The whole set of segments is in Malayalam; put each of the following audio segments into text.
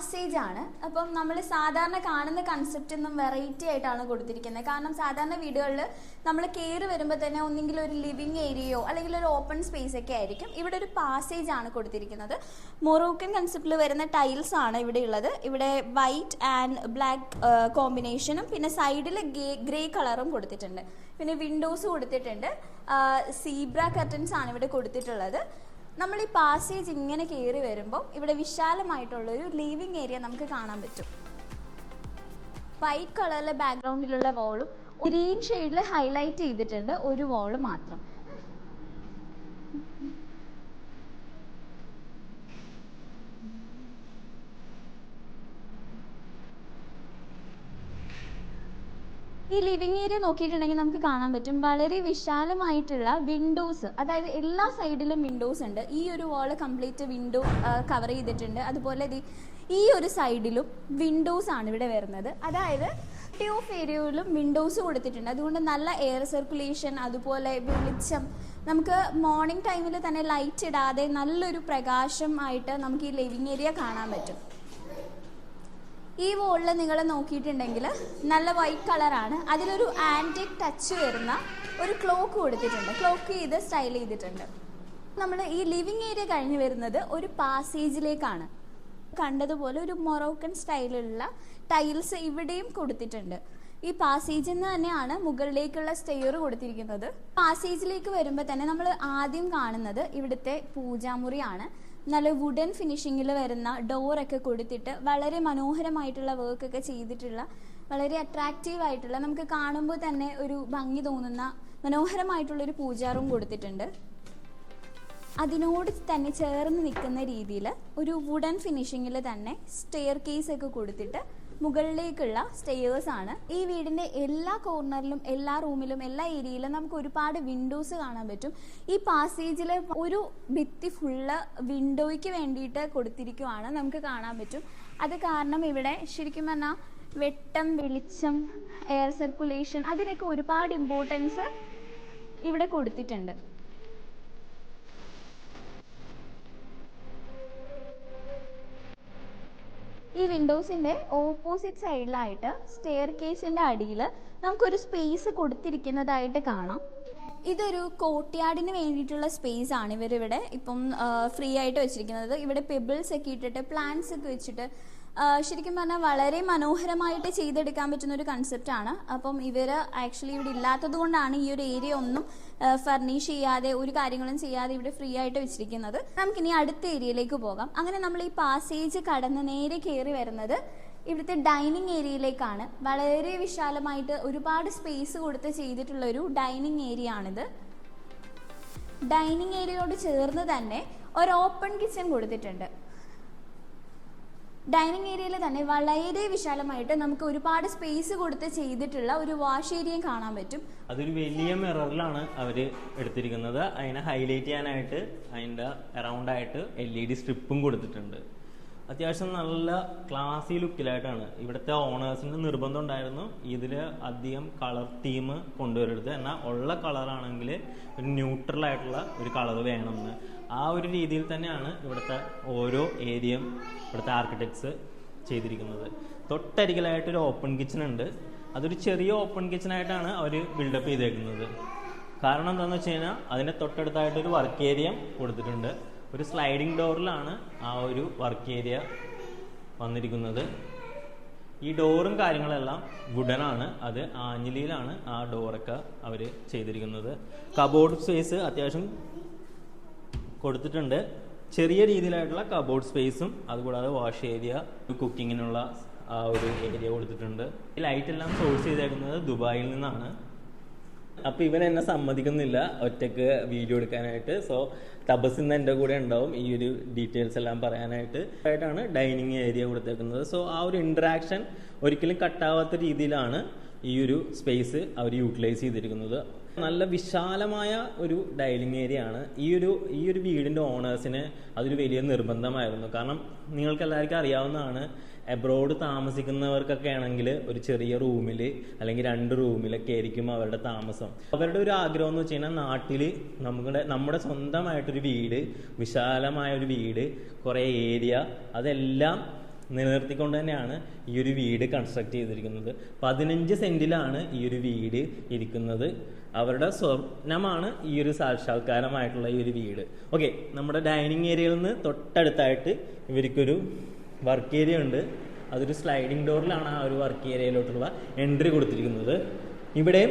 പാസേജ് ആണ്. അപ്പം നമ്മൾ സാധാരണ കാണുന്ന കൺസെപ്റ്റ് ഒന്നും വെറൈറ്റി ആയിട്ടാണ് കൊടുത്തിരിക്കുന്നത്. കാരണം സാധാരണ വീടുകളിൽ നമ്മൾ കയറി വരുമ്പോൾ തന്നെ ഒന്നെങ്കിൽ ഒരു ലിവിങ് ഏരിയയോ അല്ലെങ്കിൽ ഒരു ഓപ്പൺ സ്പേസ് ഒക്കെ ആയിരിക്കും. ഇവിടെ ഒരു പാസേജ് ആണ് കൊടുത്തിരിക്കുന്നത്. മൊറോക്കൻ കൺസെപ്റ്റിൽ വരുന്ന ടൈൽസ് ആണ് ഇവിടെ ഉള്ളത്. ഇവിടെ വൈറ്റ് ആൻഡ് ബ്ലാക്ക് കോമ്പിനേഷനും പിന്നെ സൈഡിൽ ഗ്രേ കളറും കൊടുത്തിട്ടുണ്ട്. പിന്നെ വിൻഡോസ് കൊടുത്തിട്ടുണ്ട്. സീബ്ര കർട്ടൻസ് ആണ് ഇവിടെ കൊടുത്തിട്ടുള്ളത്. നമ്മൾ ഈ പാസേജ് ഇങ്ങനെ കയറി വരുമ്പോൾ ഇവിടെ വിശാലമായിട്ടുള്ള ഒരു ലിവിങ് ഏരിയ നമുക്ക് കാണാൻ പറ്റും. വൈറ്റ് കളറിലെ ബാക്ക്ഗ്രൗണ്ടിലുള്ള വോളും ഗ്രീൻ ഷെയ്ഡിൽ ഹൈലൈറ്റ് ചെയ്തിട്ടുണ്ട് ഒരു വോൾ മാത്രം. ഈ ലിവിങ് ഏരിയ നോക്കിയിട്ടുണ്ടെങ്കിൽ നമുക്ക് കാണാൻ പറ്റും. വളരെ വിശാലമായിട്ടുള്ള വിൻഡോസ് അതായത് എല്ലാ സൈഡിലും വിൻഡോസ് ഉണ്ട്. ഈ ഒരു വാൾ കംപ്ലീറ്റ് വിൻഡോ കവർ ചെയ്തിട്ടുണ്ട്. അതുപോലെ ഈ ഒരു സൈഡിലും വിൻഡോസ് ആണ് ഇവിടെ വരുന്നത്. അതായത് ട്യൂഫ് ഏരിയയിലും വിൻഡോസ് കൊടുത്തിട്ടുണ്ട്. അതുകൊണ്ട് നല്ല എയർ സർക്കുലേഷൻ അതുപോലെ വെളിച്ചം. നമുക്ക് മോർണിംഗ് ടൈമിൽ തന്നെ ലൈറ്റ് ഇടാതെ നല്ലൊരു പ്രകാശം ആയിട്ട് നമുക്ക് ഈ ലിവിങ് ഏരിയ കാണാൻ പറ്റും. ഈ വോളിൽ നിങ്ങൾ നോക്കിയിട്ടുണ്ടെങ്കിൽ നല്ല വൈറ്റ് കളറാണ് അതിലൊരു ആന്റിക് ടച്ച് വരുന്ന ഒരു ക്ലോക്ക് കൊടുത്തിട്ടുണ്ട്. ക്ലോക്ക് ചെയ്ത് സ്റ്റൈൽ ചെയ്തിട്ടുണ്ട്. നമ്മൾ ഈ ലിവിങ് ഏരിയ കഴിഞ്ഞ് വരുന്നത് ഒരു പാസേജിലേക്കാണ് കണ്ടതുപോലെ ഒരു മൊറോക്കൻ സ്റ്റൈലുള്ള ടൈൽസ് ഇവിടെയും കൊടുത്തിട്ടുണ്ട്. ഈ പാസേജിൽ നിന്ന് തന്നെയാണ് മുകളിലേക്കുള്ള സ്റ്റെയർ കൊടുത്തിരിക്കുന്നത്. പാസേജിലേക്ക് വരുമ്പോൾ തന്നെ നമ്മൾ ആദ്യം കാണുന്നത് ഇവിടുത്തെ പൂജാമുറിയാണ്. നല്ല വുഡൻ ഫിനിഷിങ്ങിൽ വരുന്ന ഡോറൊക്കെ കൊടുത്തിട്ട് വളരെ മനോഹരമായിട്ടുള്ള വർക്കൊക്കെ ചെയ്തിട്ടുള്ള വളരെ അട്രാക്റ്റീവ് ആയിട്ടുള്ള നമുക്ക് കാണുമ്പോൾ തന്നെ ഒരു ഭംഗി തോന്നുന്ന മനോഹരമായിട്ടുള്ളൊരു പൂജാ റൂം കൊടുത്തിട്ടുണ്ട്. അതിനോട് തന്നെ ചേർന്ന് നിൽക്കുന്ന രീതിയിൽ ഒരു വുഡൻ ഫിനിഷിങ്ങിൽ തന്നെ സ്റ്റെയർ കേസ് ഒക്കെ കൊടുത്തിട്ട് മുകളിലേക്കുള്ള സ്റ്റെയേഴ്സ് ആണ്. ഈ വീടിന്റെ എല്ലാ കോർണറിലും എല്ലാ റൂമിലും എല്ലാ ഏരിയയിലും നമുക്ക് ഒരുപാട് വിൻഡോസ് കാണാൻ പറ്റും. ഈ പാസേജിലെ ഒരു ഭിത്തി ഫുള്ള് വിൻഡോയ്ക്ക് വേണ്ടിയിട്ട് കൊടുത്തിരിക്കുവാണ് നമുക്ക് കാണാൻ പറ്റും. അത് കാരണം ഇവിടെ ശരിക്കും പറഞ്ഞാൽ വെട്ടം വെളിച്ചം എയർ സർക്കുലേഷൻ അതിനൊക്കെ ഒരുപാട് ഇമ്പോർട്ടൻസ് ഇവിടെ കൊടുത്തിട്ടുണ്ട്. ഈ വിൻഡോസിന്റെ ഓപ്പോസിറ്റ് സൈഡിലായിട്ട് സ്റ്റെയർ കേസിന്റെ അടിയിൽ നമുക്കൊരു സ്പേസ് കൊടുത്തിരിക്കുന്നതായിട്ട് കാണാം. ഇതൊരു കോട്ടിയാടിന് വേണ്ടിയിട്ടുള്ള സ്പേസ് ആണ് ഇവരിവിടെ ഇപ്പം ഫ്രീ ആയിട്ട് വെച്ചിരിക്കുന്നത്. ഇവിടെ പെബിൾസ് ഒക്കെ ഇട്ടിട്ട് പ്ലാന്റ്സ് ഒക്കെ വെച്ചിട്ട് ശരിക്കും പറഞ്ഞാൽ വളരെ മനോഹരമായിട്ട് ചെയ്തെടുക്കാൻ പറ്റുന്ന ഒരു കൺസെപ്റ്റ് ആണ്. അപ്പം ഇവർ ആക്ച്വലി ഇവിടെ ഇല്ലാത്തത് കൊണ്ടാണ് ഈ ഒരു ഏരിയ ഒന്നും ഫർണിഷ് ചെയ്യാതെ ഒരു കാര്യങ്ങളും ചെയ്യാതെ ഇവിടെ ഫ്രീ ആയിട്ട് വെച്ചിരിക്കുന്നത്. നമുക്കിനി അടുത്ത ഏരിയയിലേക്ക് പോകാം. അങ്ങനെ നമ്മൾ ഈ പാസേജ് കടന്ന് നേരെ കയറി വരുന്നത് ഇവിടുത്തെ ഡൈനിങ് ഏരിയയിലേക്കാണ് വളരെ വിശാലമായിട്ട് ഒരുപാട് സ്പേസ് കൊടുത്ത് ചെയ്തിട്ടുള്ള ഒരു ഡൈനിങ് ഏരിയ ആണിത് ഡൈനിങ് ഏരിയയോട് ചേർന്ന് തന്നെ ഒരു ഓപ്പൺ കിച്ചൺ കൊടുത്തിട്ടുണ്ട്. ഡൈനിങ് ഏരിയയിൽ തന്നെ വളരെ വിശാലമായിട്ട് നമുക്ക് ഒരുപാട് സ്പേസ് കൊടുത്ത് ചെയ്തിട്ടുള്ള ഒരു വാഷ് ഏരിയയും കാണാൻ പറ്റും. അതൊരു വലിയ മിററിലാണ് അവർ എടുത്തിരിക്കുന്നത്. അതിനെ ഹൈലൈറ്റ് ചെയ്യാനായിട്ട് അതിന്റെ അറൗണ്ട് ആയിട്ട് എൽ ഇ ഡി സ്ട്രിപ്പും കൊടുത്തിട്ടുണ്ട്. അത്യാവശ്യം നല്ല ക്ലാസി ലുക്കിലായിട്ടാണ്. ഇവിടുത്തെ ഓണേഴ്സിന് നിർബന്ധം ഉണ്ടായിരുന്നു ഇതിൽ അധികം കളർ തീം കൊണ്ടുവരരുത്. എന്നാൽ ഉള്ള കളറാണെങ്കിൽ ഒരു ന്യൂട്രൽ ആയിട്ടുള്ള ഒരു കളർ വേണമെന്ന്. ആ ഒരു രീതിയിൽ തന്നെയാണ് ഇവിടുത്തെ ഓരോ ഏരിയയും ഇവിടുത്തെ ആർക്കിടെക്ട്സ് ചെയ്തിരിക്കുന്നത്. തൊട്ടരികിലായിട്ട് ഒരു ഓപ്പൺ കിച്ചൺ ഉണ്ട്. അതൊരു ചെറിയ ഓപ്പൺ കിച്ചണായിട്ടാണ് അവർ ബിൽഡപ്പ് ചെയ്തേക്കുന്നത്. കാരണം എന്താണെന്ന് വെച്ച് കഴിഞ്ഞാൽ അതിന്റെ തൊട്ടടുത്തായിട്ട് ഒരു വർക്ക് ഏരിയ കൊടുത്തിട്ടുണ്ട്. ഒരു സ്ലൈഡിംഗ് ഡോറിലാണ് ആ ഒരു വർക്ക് ഏരിയ വന്നിരിക്കുന്നത്. ഈ ഡോറും കാര്യങ്ങളെല്ലാം വുഡനാണ് അത് ആഞ്ഞിലിയിലാണ് ആ ഡോറൊക്കെ അവർ ചെയ്തിരിക്കുന്നത്. കബോർഡ് സ്പേസ് അത്യാവശ്യം കൊടുത്തിട്ടുണ്ട്. ചെറിയ രീതിയിലായിട്ടുള്ള കബോർഡ് സ്പേസും അതുകൂടാതെ വാഷ് ഏരിയ കുക്കിങ്ങിനുള്ള ആ ഒരു ഏരിയ കൊടുത്തിട്ടുണ്ട്. ഈ ലൈറ്റ് എല്ലാം സോഴ്സ് ചെയ്തേക്കുന്നത് ദുബായിൽ നിന്നാണ്. അപ്പൊ ഇവൻ എന്നെ സമ്മതിക്കുന്നില്ല ഒറ്റയ്ക്ക് വീഡിയോ എടുക്കാനായിട്ട്. സോ തപസ് ഇന്ന് എന്റെ കൂടെ ഉണ്ടാവും. ഈ ഒരു ഡീറ്റെയിൽസ് എല്ലാം പറയാനായിട്ട്. ആയിട്ടാണ് ഡൈനിങ് ഏരിയ കൊടുത്തേക്കുന്നത്. സോ ആ ഒരു ഇന്ററാക്ഷൻ ഒരിക്കലും കട്ടാവാത്ത രീതിയിലാണ് ഈ ഒരു സ്പേസ് അവർ യൂട്ടിലൈസ് ചെയ്തിരിക്കുന്നത്. നല്ല വിശാലമായ ഒരു ഡൈനിങ് ഏരിയ ആണ് ഈ ഒരു ഈ ഒരു വീടിന്റെ ഓണേഴ്സിന് അതൊരു വലിയ നിർബന്ധമായിരുന്നു. കാരണം നിങ്ങൾക്ക് എല്ലാവർക്കും അറിയാവുന്നതാണ് എബ്രോഡ് താമസിക്കുന്നവർക്കൊക്കെ ആണെങ്കിൽ ഒരു ചെറിയ റൂമിൽ അല്ലെങ്കിൽ രണ്ട് റൂമിലൊക്കെ ആയിരിക്കും അവരുടെ താമസം. അവരുടെ ഒരു ആഗ്രഹം എന്ന് വെച്ച് കഴിഞ്ഞാൽ നാട്ടിൽ നമ്മുടെ നമ്മുടെ സ്വന്തമായിട്ടൊരു വീട് വിശാലമായ ഒരു വീട് കുറേ ഏരിയ അതെല്ലാം നിലനിർത്തിക്കൊണ്ട് തന്നെയാണ് ഈ ഒരു വീട് കൺസ്ട്രക്ട് ചെയ്തിരിക്കുന്നത്. പതിനഞ്ച് സെന്റിലാണ് ഈ ഒരു വീട് ഇരിക്കുന്നത്. അവരുടെ സ്വപ്നമാണ് ഈ ഒരു സാക്ഷാത്കാരമായിട്ടുള്ള ഈ ഒരു വീട്. ഓക്കെ നമ്മുടെ ഡൈനിങ് ഏരിയയിൽ നിന്ന് തൊട്ടടുത്തായിട്ട് ഇവർക്കൊരു വർക്ക് ഏരിയ ഉണ്ട്. അതൊരു സ്ലൈഡിംഗ് ഡോറിലാണ് ആ ഒരു വർക്ക് ഏരിയയിലോട്ടുള്ള എൻട്രി കൊടുത്തിരിക്കുന്നത്. ഇവിടെ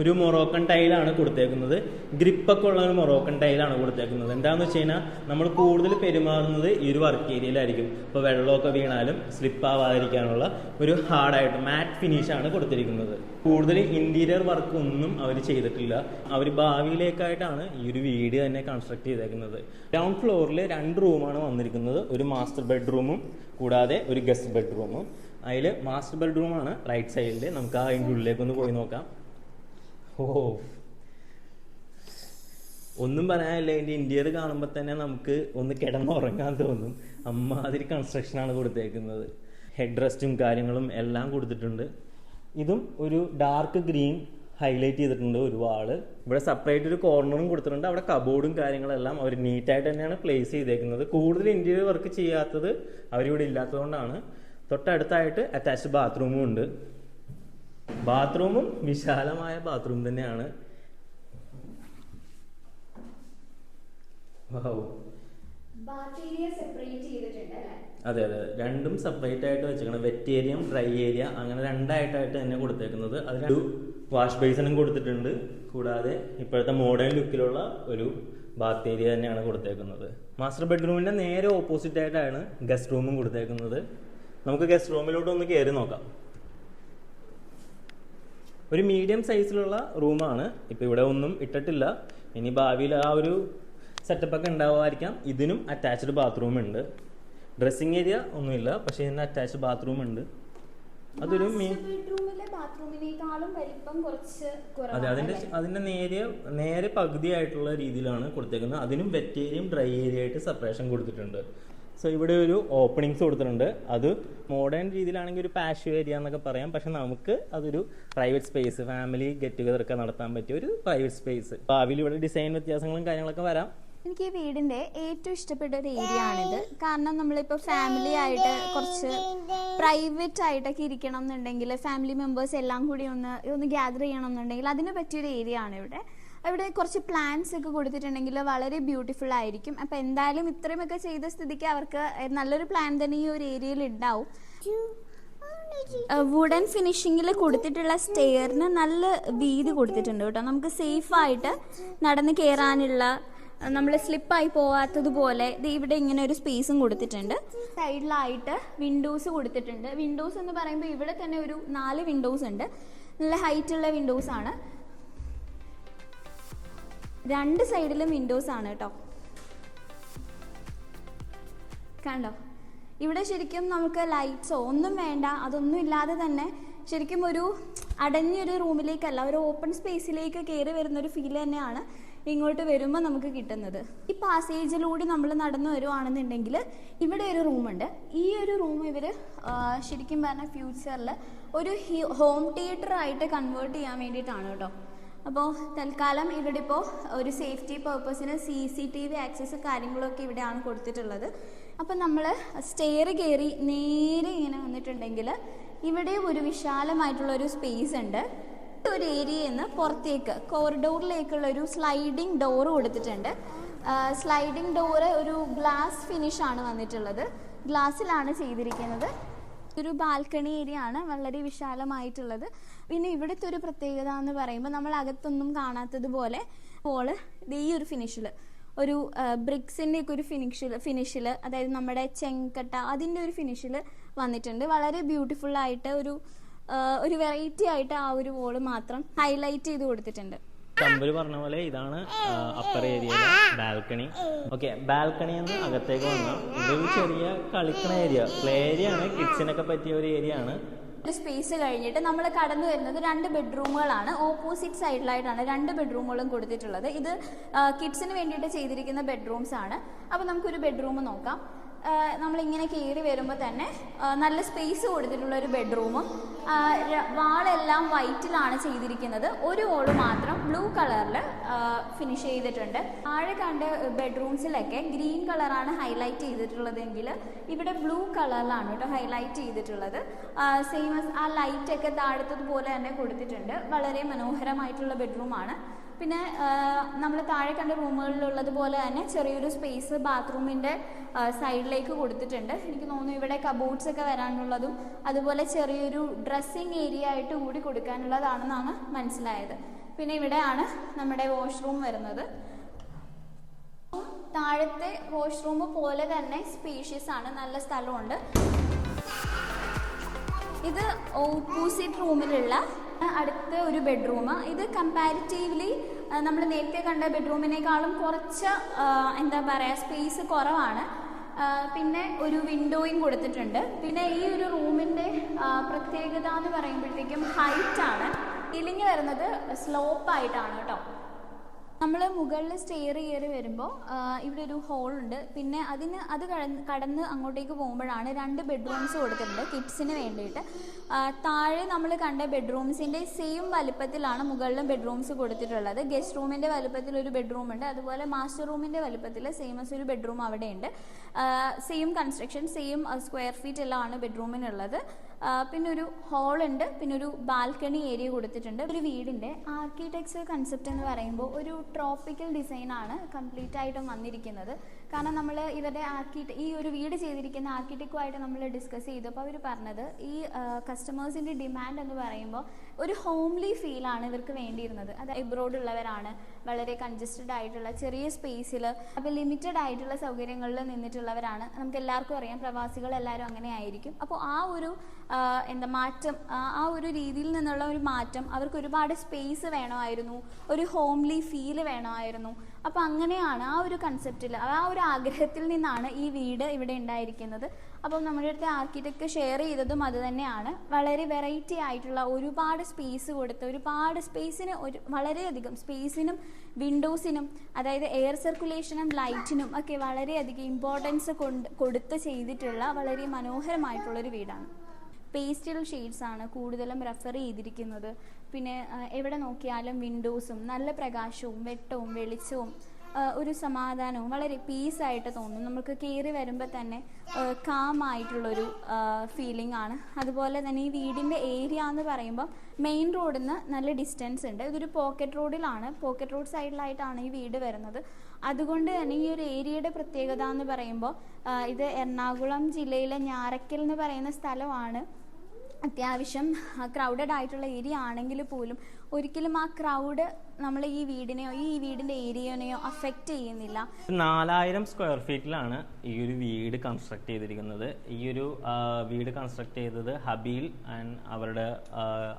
ഒരു മൊറോക്കൻ ടൈലാണ് കൊടുത്തേക്കുന്നത്. ഗ്രിപ്പൊക്കെ ഉള്ള ഒരു മൊറോക്കൻ ടൈലാണ് കൊടുത്തേക്കുന്നത്. എന്താണെന്ന് വെച്ച് കഴിഞ്ഞാൽ നമ്മൾ കൂടുതൽ പെരുമാറുന്നത് ഈ ഒരു വർക്ക് ഏരിയയിലായിരിക്കും ഇപ്പോൾ വെള്ളമൊക്കെ വീണാലും സ്ലിപ്പ് ആവാതിരിക്കാനുള്ള ഒരു ഹാർഡായിട്ട് മാറ്റ് ഫിനിഷാണ് കൊടുത്തിരിക്കുന്നത്. കൂടുതൽ ഇന്റീരിയർ വർക്ക് ഒന്നും അവർ ചെയ്തിട്ടില്ല. അവർ ഭാവിയിലേക്കായിട്ടാണ് ഈ ഒരു വീട് തന്നെ കൺസ്ട്രക്ട് ചെയ്തേക്കുന്നത്. ഗ്രൗണ്ട് ഫ്ലോറിൽ രണ്ട് റൂമാണ് വന്നിരിക്കുന്നത്. ഒരു മാസ്റ്റർ ബെഡ്റൂമും കൂടാതെ ഒരു ഗസ്റ്റ് ബെഡ്റൂമും അതിൽ മാസ്റ്റർ ബെഡ്റൂം ആണ് റൈറ്റ് സൈഡിൽ നമുക്ക് ആ അതിന്റെ ഉള്ളിലേക്ക് ഒന്ന് പോയി നോക്കാം. ഓ. ഒന്നും പറയാനില്ല ഇതിന്റെ ഇന്റീരിയർ കാണുമ്പോൾ തന്നെ നമുക്ക് ഒന്ന് കിടന്നുറങ്ങാൻ തോന്നും. അമ്മാതിരി കൺസ്ട്രക്ഷനാണ് കൊടുത്തേക്കുന്നത്. ഹെഡ് റെസ്റ്റും കാര്യങ്ങളും എല്ലാം കൊടുത്തിട്ടുണ്ട്. ഇതും ഒരു ഡാർക്ക് ഗ്രീൻ ഹൈലൈറ്റ് ചെയ്തിട്ടുണ്ട് ഒരു വാൾ ഇവിടെ സെപ്പറേറ്റ് ഒരു കോർണറും കൊടുത്തിട്ടുണ്ട്. അവിടെ കബോർഡും കാര്യങ്ങളെല്ലാം അവർ നീറ്റായിട്ട് തന്നെയാണ് പ്ലേസ് ചെയ്തേക്കുന്നത്. കൂടുതൽ ഇന്റീരിയർ വർക്ക് ചെയ്യാത്തത് അവരിവിടെ ഇല്ലാത്തതുകൊണ്ടാണ്. തൊട്ടടുത്തായിട്ട് അറ്റാച്ച്ഡ് ബാത്റൂമും ഉണ്ട്. ബാത്റൂമും വിശാലമായ ബാത്റൂം തന്നെയാണ്. അതെ അതെ രണ്ടും സെപ്പറേറ്റ് ആയിട്ട് വെച്ചേക്കണം. വെറ്റ് ഏരിയ ഡ്രൈ ഏരിയ അങ്ങനെ രണ്ടായിട്ടായിട്ട് തന്നെ കൊടുത്തേക്കുന്നത്. അതിൽ ഒരു വാഷ് ബേസിനും കൊടുത്തിട്ടുണ്ട്. കൂടാതെ ഇപ്പോഴത്തെ മോഡേൺ ലുക്കിലുള്ള ഒരു ബാത്ത് ഏരിയ തന്നെയാണ് കൊടുത്തേക്കുന്നത്. മാസ്റ്റർ ബെഡ്റൂമിന്റെ നേരെ ഓപ്പോസിറ്റ് ആയിട്ടാണ് ഗസ്റ്റ് റൂമും കൊടുത്തേക്കുന്നത്. നമുക്ക് ഗസ്റ്റ് റൂമിലോട്ട് ഒന്ന് കയറി നോക്കാം. ഒരു മീഡിയം സൈസിലുള്ള റൂമാണ് ഇപ്പോൾ ഇവിടെ ഒന്നും ഇട്ടിട്ടില്ല. ഇനി ഭാവിയിൽ ആ ഒരു സെറ്റപ്പ് ഒക്കെ ഉണ്ടാവുമായിരിക്കാം. ഇതിനും അറ്റാച്ച്ഡ് ബാത്റൂം ഉണ്ട്. ഡ്രസ്സിങ് ഏരിയ ഒന്നുമില്ല പക്ഷേ ഇതിന് അറ്റാച്ച്ഡ് ബാത്റൂം ഉണ്ട്. അതൊരു മെയിൻ അതെ അതിന്റെ അതിന്റെ നേരെ നേരെ പകുതിയായിട്ടുള്ള രീതിയിലാണ് കൊടുത്തേക്കുന്നത്. അതിനും വെറ്റ് ഏരിയയും ഡ്രൈ ഏരിയ ആയിട്ട് സെപ്പറേഷൻ കൊടുത്തിട്ടുണ്ട്. സോ ഇവിടെ ഒരു ഓപ്പണിങ്സ് കൊടുത്തിട്ടുണ്ട്. അത് മോഡേൺ രീതിയിലാണെങ്കിൽ ഒരു പാഷ്യൂ ഏരിയ എന്നൊക്കെ പറയാം. പക്ഷെ നമുക്ക് അതൊരു private space family get together ഒക്കെ നടത്താൻ പറ്റിയ ഒരു പ്രൈവറ്റ് സ്പേസ് ഭാവിയിൽ ഇവിടെ ഡിസൈൻ വ്യത്യാസങ്ങളും കാര്യങ്ങളൊക്കെ വരാം. എനിക്ക് ഈ വീടിന്റെ ഏറ്റവും ഇഷ്ടപ്പെട്ട ഒരു ഏരിയ ആണിത്. കാരണം നമ്മളിപ്പോൾ ഫാമിലി ആയിട്ട് കുറച്ച് പ്രൈവറ്റ് ആയിട്ടൊക്കെ ഇരിക്കണം എന്നുണ്ടെങ്കിൽ ഫാമിലി മെമ്പേഴ്സ് എല്ലാം കൂടി ഒന്ന് ഒന്ന് ഗ്യാദർ ചെയ്യണം എന്നുണ്ടെങ്കിൽ അതിന് പറ്റിയൊരു ഏരിയ ആണ് ഇവിടെ. ഇവിടെ കുറച്ച് പ്ലാൻസ് ഒക്കെ കൊടുത്തിട്ടുണ്ടെങ്കിൽ വളരെ ബ്യൂട്ടിഫുൾ ആയിരിക്കും. അപ്പോൾ എന്തായാലും ഇത്രയുമൊക്കെ ചെയ്ത സ്ഥിതിക്ക് അവർക്ക് നല്ലൊരു പ്ലാൻ തന്നെ ഈ ഒരു ഏരിയയിൽ ഉണ്ടാവും. വുഡൻ ഫിനിഷിങ്ങിൽ കൊടുത്തിട്ടുള്ള സ്റ്റെയറിന് നല്ല വീതി കൊടുത്തിട്ടുണ്ട് കേട്ടോ. നമുക്ക് സേഫ് ആയിട്ട് നടന്ന് കയറാനുള്ള നമ്മൾ സ്ലിപ്പായി പോവാത്തതുപോലെ ഇവിടെ ഇങ്ങനെ ഒരു സ്പേസും കൊടുത്തിട്ടുണ്ട്. സൈഡിലായിട്ട് വിൻഡോസ് കൊടുത്തിട്ടുണ്ട്. വിൻഡോസ് എന്ന് പറയുമ്പോൾ ഇവിടെ തന്നെ ഒരു നാല് വിൻഡോസ് ഉണ്ട്. നല്ല ഹൈറ്റ് ഉള്ള വിൻഡോസ് ആണ്. രണ്ട് സൈഡിലും വിൻഡോസ് ആണ് കേട്ടോ കണ്ടോ? ഇവിടെ ശരിക്കും നമുക്ക് ലൈറ്റ്സോ ഒന്നും വേണ്ട അതൊന്നും ഇല്ലാതെ തന്നെ ശരിക്കും ഒരു അടഞ്ഞൊരു റൂമിലേക്കല്ല ഒരു ഓപ്പൺ സ്പേസിലേക്ക് കയറി വരുന്ന ഒരു ഫീൽ തന്നെയാണ് ഇങ്ങോട്ട് വരുമ്പോൾ നമുക്ക് കിട്ടുന്നത്. ഈ പാസേജിലൂടെ നമ്മൾ നടന്നു വരുവാണെന്നുണ്ടെങ്കിൽ ഇവിടെ ഒരു റൂമുണ്ട് ഈ ഒരു റൂം ഇവർ ശരിക്കും പറഞ്ഞ ഫ്യൂച്ചറിൽ ഒരു ഹോം തിയേറ്റർ ആയിട്ട് കൺവേർട്ട് ചെയ്യാൻ വേണ്ടിയിട്ടാണ് കേട്ടോ അപ്പോൾ തൽക്കാലം ഇവിടെ ഇപ്പോൾ ഒരു സേഫ്റ്റി പർപ്പസിന് C C T V access കാര്യങ്ങളൊക്കെ ഇവിടെയാണ് കൊടുത്തിട്ടുള്ളത്. അപ്പം നമ്മൾ സ്റ്റെയർ കയറി നേരെ ഇങ്ങനെ വന്നിട്ടുണ്ടെങ്കിൽ ഇവിടെ ഒരു വിശാലമായിട്ടുള്ള ഒരു സ്പേസ് ഉണ്ട്. ഒരു ഏരിയയിൽ നിന്ന് പുറത്തേക്ക് കോറിഡോറിലേക്കുള്ള ഒരു സ്ലൈഡിംഗ് ഡോർ കൊടുത്തിട്ടുണ്ട്. സ്ലൈഡിംഗ് ഡോറ് ഒരു ഗ്ലാസ് ഫിനിഷാണ് വന്നിട്ടുള്ളത്. ഗ്ലാസ്സിലാണ് ചെയ്തിരിക്കുന്നത്. ഒരു ബാൽക്കണി ഏരിയ ആണ് വളരെ വിശാലമായിട്ടുള്ളത്. പിന്നെ ഇവിടുത്തെ ഒരു പ്രത്യേകത എന്ന് പറയുമ്പോൾ നമ്മൾ അകത്തൊന്നും കാണാത്തതുപോലെ പോൾ ഈ ഒരു ഫിനിഷിൽ ഒരു ബ്രിക്സിന്റെ ഒക്കെ ഒരു ഫിനിഷിൽ ഫിനിഷിൽ അതായത് നമ്മുടെ ചെങ്കട്ട അതിന്റെ ഒരു ഫിനിഷിൽ വന്നിട്ടുണ്ട്. വളരെ ബ്യൂട്ടിഫുൾ ആയിട്ട് ഒരു ഒരു വെറൈറ്റി ആയിട്ട് ആ ഒരു വോൾ മാത്രം ഹൈലൈറ്റ് ചെയ്ത് കൊടുത്തിട്ടുണ്ട്. കമ്പൽ പറഞ്ഞ പോലെ ഇതാണ് അപ്പർ ഏരിയയിലെ ബാൽക്കണി ഓക്കെ ബാൽക്കണി എന്ന് അകത്തേക്ക് വന്നാൽ ഇതൊരു ചെറിയ കളിക്കണ ഏരിയ പ്ലേ ഏരിയ ആണ് കിഡ്സിനൊക്കെ പറ്റിയ ഒരു ഏരിയ ആണ്. സ്പേസ് കഴിഞ്ഞിട്ട് നമ്മൾ കടന്നു വരുന്നത് രണ്ട് ബെഡ്റൂമുകളാണ് ഓപ്പോസിറ്റ് സൈഡിലായിട്ടാണ് രണ്ട് ബെഡ്റൂമുകളും കൊടുത്തിട്ടുള്ളത്. ഇത് കിഡ്സിന് വേണ്ടിയിട്ട് ചെയ്തിരിക്കുന്ന ബെഡ്റൂംസ് ആണ്. അപ്പോൾ നമുക്കൊരു ബെഡ്റൂം നോക്കാം. നമ്മളിങ്ങനെ കയറി വരുമ്പോൾ തന്നെ നല്ല സ്പേസ് കൊടുത്തിട്ടുള്ള ഒരു ബെഡ്റൂമും വാളെല്ലാം വൈറ്റിലാണ് ചെയ്തിരിക്കുന്നത്. ഒരു വോൾ മാത്രം ബ്ലൂ കളറിൽ ഫിനിഷ് ചെയ്തിട്ടുണ്ട്. താഴെ കണ്ട ബെഡ്റൂംസിലൊക്കെ ഗ്രീൻ കളറാണ് ഹൈലൈറ്റ് ചെയ്തിട്ടുള്ളതെങ്കിൽ ഇവിടെ ബ്ലൂ കളറിലാണ് കേട്ടോ ഹൈലൈറ്റ് ചെയ്തിട്ടുള്ളത്. സെയിം ആ ലൈറ്റൊക്കെ താഴത്തതുപോലെ തന്നെ കൊടുത്തിട്ടുണ്ട്. വളരെ മനോഹരമായിട്ടുള്ള ബെഡ്റൂമാണ് പിന്നെ നമ്മൾ താഴെ കണ്ട റൂമുകളിലുള്ളതുപോലെ തന്നെ ചെറിയൊരു സ്പേസ് ബാത്റൂമിന്റെ സൈഡിലേക്ക് കൊടുത്തിട്ടുണ്ട്. എനിക്ക് തോന്നുന്നു ഇവിടെ കബോർഡ്സ് ഒക്കെ വരാനുള്ളതും അതുപോലെ ചെറിയൊരു ഡ്രസ്സിങ് ഏരിയ ആയിട്ട് കൂടി കൊടുക്കാനുള്ളതാണെന്നാണ് മനസ്സിലായത്. പിന്നെ ഇവിടെയാണ് നമ്മുടെ വാഷ്റൂം വരുന്നത്. താഴത്തെ വാഷ്റൂം പോലെ തന്നെ സ്പീഷ്യസ് ആണ്. നല്ല സ്ഥലമുണ്ട്. ഇത് ഓപ്പോസിറ്റ് റൂമിലുള്ള അടുത്ത ഒരു ബെഡ്റൂം ഇത് കമ്പാരിറ്റീവ്ലി നമ്മൾ നേരത്തെ കണ്ട ബെഡ്റൂമിനേക്കാളും കുറച്ച് എന്താ പറയുക സ്പേസ് കുറവാണ്. പിന്നെ ഒരു വിൻഡോയും കൊടുത്തിട്ടുണ്ട്. പിന്നെ ഈ ഒരു റൂമിന്റെ പ്രത്യേകത എന്ന് പറയുമ്പോഴത്തേക്കും ഹൈറ്റ് ആണ്. സീലിംഗ് വരുന്നത് സ്ലോപ്പായിട്ടാണ് കേട്ടോ. നമ്മൾ മുകളിൽ സ്റ്റെയർ കയറി വരുമ്പോൾ ഇവിടെ ഒരു ഹോൾ ഉണ്ട്. പിന്നെ അതിന് അത് കടന്ന് അങ്ങോട്ടേക്ക് പോകുമ്പോഴാണ് രണ്ട് ബെഡ്റൂംസ് കൊടുത്തിട്ടുണ്ട് കിഡ്സിന് വേണ്ടിയിട്ട്. താഴെ നമ്മൾ കണ്ട ബെഡ്റൂംസിന്റെ സെയിം വലുപ്പത്തിലാണ് മുകളിലും ബെഡ്റൂംസ് കൊടുത്തിട്ടുള്ളത്. ഗസ്റ്റ് റൂമിന്റെ വലുപ്പത്തിൽ ഒരു ബെഡ്റൂം ഉണ്ട്. അതുപോലെ മാസ്റ്റർ റൂമിന്റെ വലുപ്പത്തിൽ അസ് ഒരു ബെഡ്റൂം അവിടെയുണ്ട്. Same construction same square feet എല്ലാം ആണ് ബെഡ്റൂമിനുള്ളത് പിന്നെ ഒരു ഹോൾ ഉണ്ട് പിന്നെ ഒരു ബാൽക്കണി ഏരിയ കൊടുത്തിട്ടുണ്ട്. ഒരു വീടിന്റെ ആർക്കിടെക്ചർ കൺസെപ്റ്റ് എന്ന് പറയുമ്പോൾ ഒരു ട്രോപ്പിക്കൽ ഡിസൈനാണ് കംപ്ലീറ്റ് ആയിട്ടും വന്നിരിക്കുന്നത്. കാരണം നമ്മൾ ഇവരുടെ ആർക്കിടെ ഈ ഒരു വീട് ചെയ്തിരിക്കുന്ന ആർക്കിടെക്റ്റുമായിട്ട് നമ്മൾ ഡിസ്കസ് ചെയ്തു. അപ്പോൾ അവർ പറഞ്ഞത് ഈ കസ്റ്റമേഴ്സിന്റെ ഡിമാൻഡ് എന്ന് പറയുമ്പോൾ ഒരു ഹോംലി ഫീലാണ് ഇവർക്ക് വേണ്ടിയിരുന്നത്. അത് എബ്രോഡ് ഉള്ളവരാണ് വളരെ കൺജസ്റ്റഡ് ആയിട്ടുള്ള ചെറിയ സ്പേസിൽ അപ്പോൾ ലിമിറ്റഡ് ആയിട്ടുള്ള സൗകര്യങ്ങളിൽ നിന്നിട്ടുള്ളവരാണ്. നമുക്ക് എല്ലാവർക്കും അറിയാം പ്രവാസികൾ എല്ലാവരും അങ്ങനെ ആയിരിക്കും. അപ്പോൾ ആ ഒരു എന്താ മാറ്റം ആ ഒരു രീതിയിൽ നിന്നുള്ള ഒരു മാറ്റം അവർക്ക് ഒരുപാട് സ്പേസ് വേണമായിരുന്നു. ഒരു ഹോംലി ഫീൽ വേണമായിരുന്നു. അപ്പോൾ അങ്ങനെയാണ് ആ ഒരു കൺസെപ്റ്റിൽ ആ ഒരു ആഗ്രഹത്തിൽ നിന്നാണ് ഈ വീട് ഇവിടെ ഉണ്ടായിരിക്കുന്നത്. അപ്പം നമ്മുടെ അടുത്ത് ആർക്കിടെക്ട് ഷെയർ ചെയ്തതും അത് തന്നെയാണ്. വളരെ വെറൈറ്റി ആയിട്ടുള്ള ഒരുപാട് സ്പേസ് കൊടുത്ത് ഒരുപാട് സ്പേസിന് ഒരു വളരെയധികം സ്പേസിനും വിൻഡോസിനും അതായത് എയർ സർക്കുലേഷനും ലൈറ്റിനും ഒക്കെ വളരെയധികം ഇമ്പോർട്ടൻസ് കൊണ്ട് കൊടുത്ത് ചെയ്തിട്ടുള്ള വളരെ മനോഹരമായിട്ടുള്ളൊരു വീടാണ്. പേസ്റ്റൽ ഷെയ്ഡ്സ് ആണ് കൂടുതലും റെഫർ ചെയ്തിരിക്കുന്നത്. പിന്നെ എവിടെ നോക്കിയാലും വിൻഡോസും നല്ല പ്രകാശവും വെട്ടവും വെളിച്ചവും ഒരു സമാധാനവും വളരെ പീസായിട്ട് തോന്നും. നമുക്ക് കയറി വരുമ്പോൾ തന്നെ കാം ആയിട്ടുള്ളൊരു ഫീലിംഗ് ആണ്. അതുപോലെ തന്നെ ഈ വീടിന്റെ ഏരിയ എന്ന് പറയുമ്പോൾ മെയിൻ റോഡിൽ നിന്ന് നല്ല ഡിസ്റ്റൻസ് ഉണ്ട്. ഇതൊരു പോക്കറ്റ് റോഡിലാണ് പോക്കറ്റ് റോഡ് സൈഡിലായിട്ടാണ് ഈ വീട് വരുന്നത്. അതുകൊണ്ട് തന്നെ ഈ ഒരു ഏരിയയുടെ പ്രത്യേകത എന്ന് പറയുമ്പോൾ ഇത് എറണാകുളം ജില്ലയിലെ ഞാറക്കൽ എന്ന് പറയുന്ന സ്ഥലമാണ്. അത്യാവശ്യം ക്രൗഡഡ് ആയിട്ടുള്ള ഏരിയ ആണെങ്കിൽ പോലും ഒരിക്കലും ആ ക്രൗഡ് നമ്മൾ ഈ വീടിനെയോ ഈ വീടിന്റെ ഏരിയനെയോ അഫക്റ്റ് ചെയ്യുന്നില്ല. നാലായിരം സ്ക്വയർ ഫീറ്റിലാണ് ഈ ഒരു വീട് കൺസ്ട്രക്ട് ചെയ്തിരിക്കുന്നത്. ഈ ഒരു വീട് കൺസ്ട്രക്ട് ചെയ്തത് ഹബീൽ ആൻഡ് അവരുടെ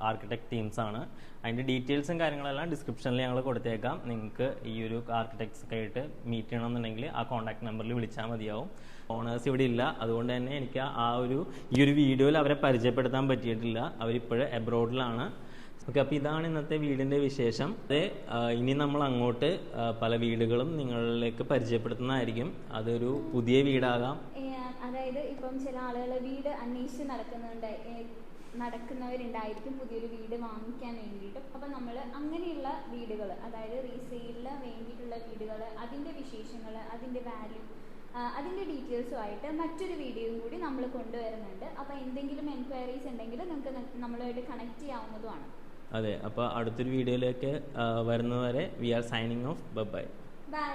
ആർക്കിടെക്ട് ടീംസ് ആണ്. അതിന്റെ ഡീറ്റെയിൽസും കാര്യങ്ങളെല്ലാം ഡിസ്ക്രിപ്ഷനിൽ ഞങ്ങൾ കൊടുത്തേക്കാം. നിങ്ങൾക്ക് ഈ ഒരു ആർക്കിടെക്ട്സ് ഒക്കെ ആയിട്ട് മീറ്റ് ചെയ്യണമെന്നുണ്ടെങ്കിൽ ആ കോൺടാക്ട് നമ്പറിൽ വിളിച്ചാൽ മതിയാവും. ഓണേഴ്സ് ഇവിടെ ഇല്ല. അതുകൊണ്ട് തന്നെ എനിക്ക് ആ ഒരു ഈ ഒരു വീഡിയോയിൽ അവരെ പരിചയപ്പെടുത്താൻ പറ്റിയിട്ടില്ല. അവരിപ്പോഴും എബ്രോഡിലാണ്. ഓക്കെ അപ്പോൾ ഇതാണ് ഇന്നത്തെ വീടിന്റെ വിശേഷം. അത് ഇനി നമ്മൾ അങ്ങോട്ട് പല വീടുകളും നിങ്ങളിലേക്ക് പരിചയപ്പെടുത്തുന്നതായിരിക്കും. അതൊരു പുതിയ വീടാകാം. അതായത് ഇപ്പം ചില ആളുകൾ വീട് അന്വേഷിച്ച് നടക്കുന്നുണ്ട്. നടക്കുന്നവരുണ്ടായിരിക്കും പുതിയൊരു വീട് വാങ്ങിക്കാൻ വേണ്ടിയിട്ട്. അപ്പം നമ്മൾ അങ്ങനെയുള്ള വീടുകൾ അതായത് റീസെയിലിന് വേണ്ടിയിട്ടുള്ള വീടുകൾ അതിന്റെ വിശേഷങ്ങൾ അതിന്റെ വാല്യൂ അതിന്റെ ഡീറ്റെയിൽസുമായിട്ട് മറ്റൊരു വീഡിയോയും കൂടി നമ്മൾ കൊണ്ടുവരുന്നുണ്ട്. അപ്പോൾ എന്തെങ്കിലും എൻക്വയറീസ് ഉണ്ടെങ്കിൽ നിങ്ങൾക്ക് നമ്മളുമായിട്ട് കണക്ട് ചെയ്യാവുന്നതുമാണ്. അതെ അപ്പോൾ അടുത്തൊരു വീഡിയോയിലേക്ക് വരുന്നതുവരെ we are signing off bye bye